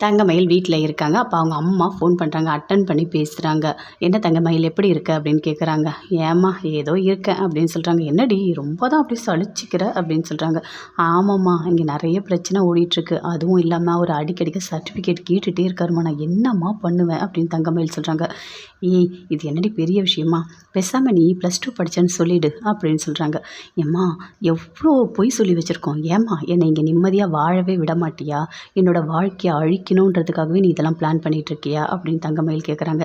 தங்கமயில் வீட்டில் இருக்காங்க. அப்போ அவங்க அம்மா ஃபோன் பண்ணுறாங்க அட்டன் பண்ணி பேசுகிறாங்க என்ன தங்கமயில் எப்படி இருக்க? அப்படின்னு கேட்குறாங்க ஏம்மா ஏதோ இருக்கேன் அப்படின்னு சொல்கிறாங்க என்னடி ரொம்ப தான் அப்படி சலிச்சிக்கிற? அப்படின்னு சொல்கிறாங்க ஆமாம்மா இங்கே நிறைய பிரச்சனை ஓடிட்டுருக்கு. அதுவும் இல்லாமல் அவர் அடிக்கடிக்கு சர்டிஃபிகேட் கேட்டுகிட்டே இருக்காருமா நான் என்னம்மா பண்ணுவேன்? அப்படின்னு தங்கமயில் சொல்கிறாங்க ஏய் இது என்னடி பெரிய விஷயமா? பெசாமல் நீ ப்ளஸ் டூ படித்தேன்னு சொல்லிடு அப்படின்னு சொல்கிறாங்க ஏம்மா எவ்வளோ பொய் சொல்லி வச்சுருக்கோம். ஏம்மா என்னை இங்கே நிம்மதியாக வாழவே விட மாட்டியா? என்னோடய வாழ்க்கையை அழிக்கணுன்றதுக்காகவே நீ இதெல்லாம் பிளான் பண்ணிகிட்ருக்கியா இருக்கியா அப்படின்னு தங்கமயில் கேட்குறாங்க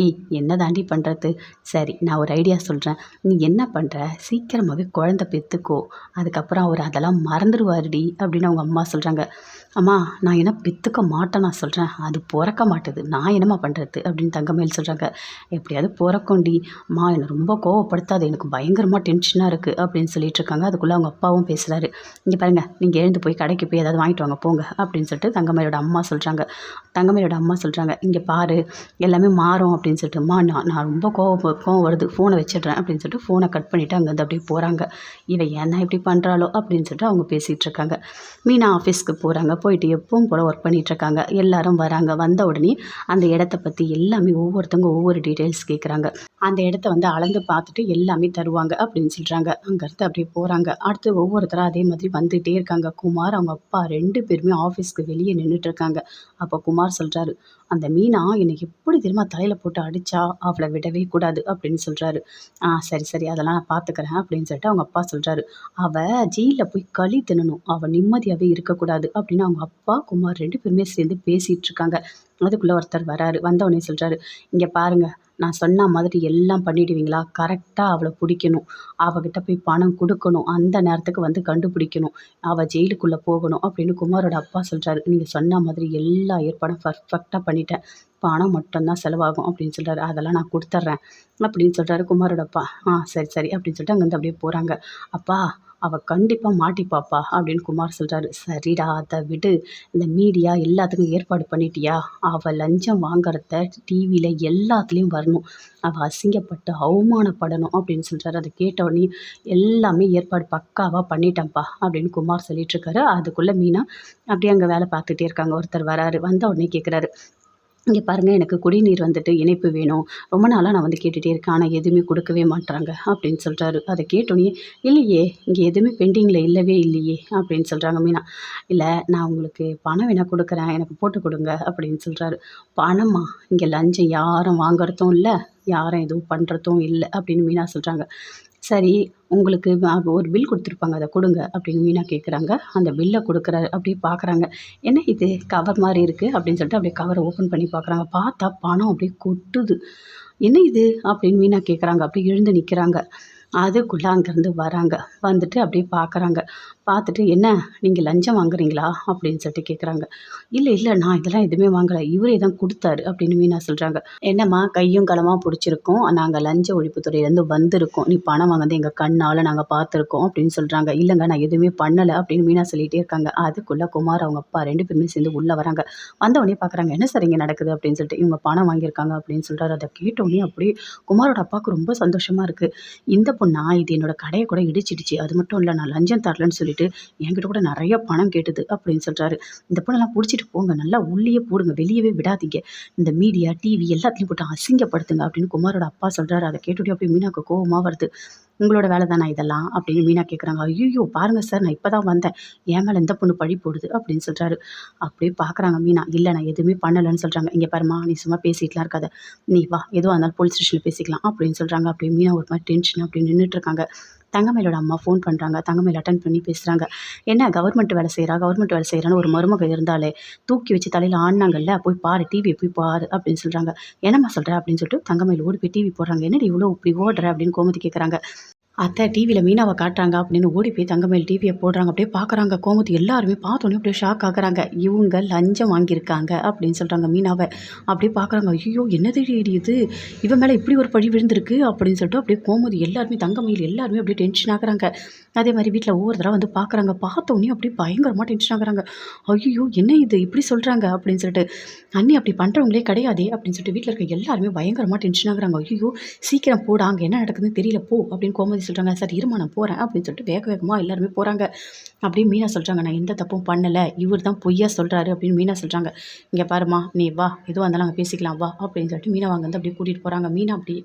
ஏய் என்ன தாண்டி பண்ணுறது சரி நான் ஒரு ஐடியா சொல்கிறேன் நீ என்ன பண்ணுற சீக்கிரமாகவே குழந்தை பெற்றுக்கோ அதுக்கப்புறம் அவர் அதெல்லாம் மறந்துடுவாருடி அப்படின்னு அவங்க அம்மா சொல்கிறாங்க அம்மா நான் என்ன பித்துக்க மாட்டேன் நான் சொல்கிறேன் அது பிறக்க மாட்டுது. நான் என்னம்மா பண்ணுறது அப்படின்னு தங்கமேல் சொல்கிறாங்க எப்படியாவது பிறக்கோண்டி அம்மா என்னை ரொம்ப கோவப்படுத்தாது. எனக்கு பயங்கரமாக டென்ஷனாக இருக்குது அப்படின்னு சொல்லிட்டு இருக்காங்க. அதுக்குள்ளே அவங்க அப்பாவும் பேசுகிறாரு இங்கே பாருங்கள் நீங்கள் எழுந்து போய் கடைக்கு போய் ஏதாவது வாங்கிட்டு வாங்க போங்க அப்படின்னு சொல்லிட்டு தங்கமேலோட அம்மா சொல்கிறாங்க தங்கமேலோட அம்மா சொல்கிறாங்க இங்கே பாரு எல்லாமே மாறும் அப்படின்னு சொல்லிட்டு அம்மா நான் நான் ரொம்ப கோவம் கோவம் வருது. ஃபோனை வச்சிடுறேன் அப்படின்னு சொல்லிட்டு ஃபோனை கட் பண்ணிவிட்டு அங்கேருந்து அப்படியே போகிறாங்க இவன் என்ன இப்படி பண்ணுறாளோ அப்படின்னு சொல்லிட்டு அவங்க பேசிகிட்டு இருக்காங்க. மீனா ஆஃபீஸ்க்கு போகிறாங்க போயிட்டு எப்பவும் போல் ஒர்க் பண்ணிகிட்ருக்காங்க எல்லாரும் வராங்க. வந்த உடனே அந்த இடத்த பற்றி எல்லாமே ஒவ்வொருத்தவங்க ஒவ்வொரு டீட்டெயில்ஸ் கேட்குறாங்க அந்த இடத்த வந்து அளந்து பார்த்துட்டு எல்லாமே தருவாங்க அப்படின்னு சொல்கிறாங்க அங்கேருந்து அப்படியே போகிறாங்க அடுத்து ஒவ்வொருத்தரும் அதே மாதிரி வந்துகிட்டே இருக்காங்க. குமார் அவங்க அப்பா ரெண்டு பேருமே ஆஃபீஸ்க்கு வெளியே நின்றுட்டு இருக்காங்க. அப்போ குமார் சொல்கிறாரு அந்த மீனா என்னை எப்படி தெரியுமா தலையில் போட்டு அடித்தா அவளை விடவே கூடாது அப்படின்னு சொல்கிறாரு ஆ சரி சரி அதெல்லாம் நான் பார்த்துக்கிறேன் அப்படின்னு சொல்லிட்டு அவங்க அப்பா சொல்கிறாரு அவள் ஜெயிலில் போய் களி தின்னணும். அவள் நிம்மதியாகவே இருக்கக்கூடாது அப்படின்னு அவங்க அப்பா குமார் ரெண்டு பேருமே சேர்ந்து பேசிகிட்டு இருக்காங்க. அதுக்குள்ளே ஒருத்தர் வராரு. வந்தவொடனே சொல்கிறாரு இங்கே பாருங்கள் நான் சொன்ன மாதிரி எல்லாம் பண்ணிடுவீங்களா? கரெக்டாக அவளை பிடிக்கணும். அவகிட்ட போய் பணம் கொடுக்கணும். அந்த நேரத்துக்கு வந்து கண்டுபிடிக்கணும். அவள் ஜெயிலுக்குள்ளே போகணும் அப்படின்னு குமாரோட அப்பா சொல்கிறாரு நீங்கள் சொன்ன மாதிரி எல்லா ஏற்பாடும் பர்ஃபெக்டாக பண்ணிட்டேன். பணம் மட்டும்தான் செலவாகும் அப்படின்னு சொல்கிறாரு அதெல்லாம் நான் கொடுத்துட்றேன் அப்படின்னு சொல்கிறாரு குமாரோட அப்பா. ஆ சரி சரி அப்படின்னு சொல்லிட்டு அங்கேருந்து அப்படியே போகிறாங்க அப்பா அவள் கண்டிப்பாக மாட்டிப்பாப்பா அப்படின்னு குமார் சொல்கிறாரு சரிடா அதை விடு. இந்த மீடியா எல்லாத்துக்கும் ஏற்பாடு பண்ணிட்டியா? அவள் லஞ்சம் வாங்குறத டிவியில் எல்லாத்துலேயும் வரணும். அவள் அசிங்கப்பட்டு அவமானப்படணும் அப்படின்னு சொல்கிறாரு அதை கேட்ட உடனே எல்லாமே ஏற்பாடு பக்காவாக பண்ணிட்டேன்ப்பா அப்படின்னு குமார் சொல்லிட்டுருக்காரு அதுக்குள்ளே மீனா அப்படியே அங்கே வேலை பார்த்துட்டே இருக்காங்க. ஒருத்தர் வராரு. வந்த உடனே கேட்குறாரு இங்கே பாருங்கள் எனக்கு குடிநீர் வந்துட்டு இணைப்பு வேணும். ரொம்ப நாளாக நான் வந்து கேட்டுகிட்டே இருக்கேன். ஆனால் எதுவுமே கொடுக்கவே மாட்றாங்க அப்படின்னு சொல்கிறாரு அதை கேட்டோன்னே இல்லையே இங்கே எதுவுமே பெண்டிங்கில் இல்லவே இல்லையே அப்படின்னு சொல்கிறாங்க மீனா. இல்லை நான் உங்களுக்கு பணம் வேணால் கொடுக்குறேன். எனக்கு போட்டு கொடுங்க அப்படின்னு சொல்கிறாரு பணமா? இங்கே லஞ்சம் யாரும் வாங்குறதும் இல்லை யாரும் எதுவும் பண்ணுறதும் இல்லை அப்படின்னு மீனா சொல்கிறாங்க சரி உங்களுக்கு ஒரு பில் கொடுத்துருப்பாங்க அதை கொடுங்க அப்படின்னு மீனா கேட்குறாங்க அந்த பில்லை கொடுக்குறாரு அப்படியே பார்க்குறாங்க என்ன இது கவர் மாதிரி இருக்குது அப்படின்னு சொல்லிட்டு அப்படியே கவரை ஓப்பன் பண்ணி பார்க்குறாங்க பார்த்தா பணம் அப்படியே கொட்டுது. என்ன இது அப்படின்னு மீனா கேட்குறாங்க அப்படியே எழுந்து நிற்கிறாங்க அதுக்குள்ளே அங்கேருந்து வராங்க. வந்துட்டு அப்படியே பார்க்குறாங்க பார்த்துட்டு என்ன நீங்கள் லஞ்சம் வாங்குறீங்களா? அப்படின்னு சொல்லிட்டு கேட்குறாங்க இல்லை இல்லை நான் இதெல்லாம் எதுவுமே வாங்கலை. இவரே தான் கொடுத்தாரு அப்படின்னு மீனா சொல்கிறாங்க என்னம்மா கையும் களமாக பிடிச்சிருக்கோம். நாங்கள் லஞ்ச ஒழிப்புத்துறையிலேருந்து வந்திருக்கோம். நீ பணம் வாங்கினது எங்கள் கண்ணால் நாங்கள் பார்த்துருக்கோம் அப்படின்னு சொல்கிறாங்க இல்லைங்க நான் எதுவுமே பண்ணலை அப்படின்னு மீனா சொல்லிகிட்டே இருக்காங்க. அதுக்குள்ளே குமார் அவங்க அப்பா ரெண்டு பேருமே சேர்ந்து உள்ளே வராங்க. வந்தவொடனே பார்க்குறாங்க என்ன சார் இங்கே நடக்குது? அப்படின்னு சொல்லிட்டு இவங்க பணம் வாங்கியிருக்காங்க அப்படின்னு சொல்கிறாரு அதை கேட்டோடனே அப்படியே குமாரோட அப்பாவுக்கு ரொம்ப சந்தோஷமாக இருக்குது இந்த பொண்ணா இது என்னோட கடையை கூட இடிச்சிடுச்சு. அது மட்டும் இல்லை நான் லஞ்சம் தரலன்னு சொல்லிட்டு என்கிட்ட கூட நிறைய பணம் கேட்டுது அப்படின்னு சொல்கிறாரு இந்த பொண்ணெல்லாம் பிடிச்சிட்டு போங்க. நல்லா உள்ளேயே போடுங்க. வெளியவே விடாதீங்க. இந்த மீடியா டிவி எல்லாத்தையும் போட்டு அசிங்கப்படுத்துங்க அப்படின்னு குமாரோட அப்பா சொல்கிறாரு அதை கேட்டுட்டு அப்படியே மீனாக்கு கோபமாக வருது. உங்களோட வேலை தானே இதெல்லாம்? அப்படின்னு மீனா கேட்குறாங்க ஐயோ பாருங்கள் சார். நான் இப்போ தான் வந்தேன். என் மேலே எந்த பொண்ணு பழி போடுது அப்படின்னு சொல்கிறாரு அப்படியே பார்க்குறாங்க மீனா. இல்லை நான் எதுவுமே பண்ணலைன்னு சொல்கிறாங்க இங்கே பாருமா நீ சும்மா பேசிட்டுலாம் இருக்காத. நீ வா. எதுவாக இருந்தாலும் போலீஸ் ஸ்டேஷனில் பேசிக்கலாம் அப்படின்னு சொல்கிறாங்க அப்படியே மீனா ஒரு மாதிரி டென்ஷன் அப்படின்னு நின்றுட்டு தங்கமேலோட அம்மா ஃபோன் பண்ணுறாங்க தங்கமயில் அட்டன் பண்ணி பேசுகிறாங்க என்ன கவர்மெண்ட் வேலை செய்கிறா கவர்மெண்ட் வேலை செய்கிறான்னு ஒரு மருமக இருந்தாலே தூக்கி வச்சு தலையில் ஆடினாங்கல்ல போய் பாரு டிவியை போய் பாரு அப்படின்னு சொல்கிறாங்க என்னம்மா சொல்கிற அப்படின்னு சொல்லிட்டு தங்கமயில் ஓடி போய் டிவி போடுறாங்க. என்னடி இவ்வளோ இப்படி ஓடுற அப்படின்னு கோமதி கேட்குறாங்க அத்தை டிவியில் மீனாவை காட்டுறாங்க அப்படின்னு ஓடி போய் தங்கமேல் டிவியை போடுறாங்க. அப்படியே பார்க்குறாங்க கோமதி எல்லாருமே பார்த்தோன்னே அப்படியே ஷாக் ஆகுறாங்க. இவங்க லஞ்சம் வாங்கியிருக்காங்க அப்படின்னு சொல்கிறாங்க மீனாவை. அப்படியே பார்க்குறாங்க ஐயோ என்னது இது? இவன் மேலே இப்படி ஒரு பழி விழுந்திருக்கு அப்படின்னு சொல்லிட்டு அப்படியே கோமதி எல்லாருமே தங்கமயில் எல்லாருமே அப்படியே டென்ஷன் ஆகுறாங்க. அதே மாதிரி வீட்டில் ஒவ்வொரு தடவை வந்து பார்க்குறாங்க பார்த்தோன்னே அப்படியே பயங்கரமாக டென்ஷன் ஆகுறாங்க. ஐயோ என்ன இது? இப்படி சொல்கிறாங்க அப்படின்னு சொல்லிட்டு அண்ணி அப்படி பண்ணுறவங்களே கிடையாதே அப்படின்னு சொல்லிட்டு வீட்டில் இருக்க எல்லாருமே பயங்கரமாக டென்ஷன் ஆகுறாங்க. ஐயோ சீக்கிரம் போடாங்க அங்கே என்ன நடக்குதுன்னு தெரியல போ அப்படின்னு கோமதி அப்படின்னு சொல்கிறாங்க சார் இருமா நான் போகிறேன் அப்படின்னு சொல்லிட்டு வேக வேகமாக எல்லாருமே போகிறாங்க அப்படியே மீனா சொல்கிறாங்க நான் எந்த தப்பும் பண்ணலை இவர் தான் பொய்யா சொல்கிறாரு அப்படின்னு மீனா சொல்கிறாங்க இங்கே பாருமா நீ வா எதுவாக இருந்தாலும் அங்கே பேசிக்கலாம் வா அப்படின்னு சொல்லிட்டு மீனா வாங்க வந்து அப்படியே கூட்டிகிட்டு போகிறாங்க மீனா அப்படி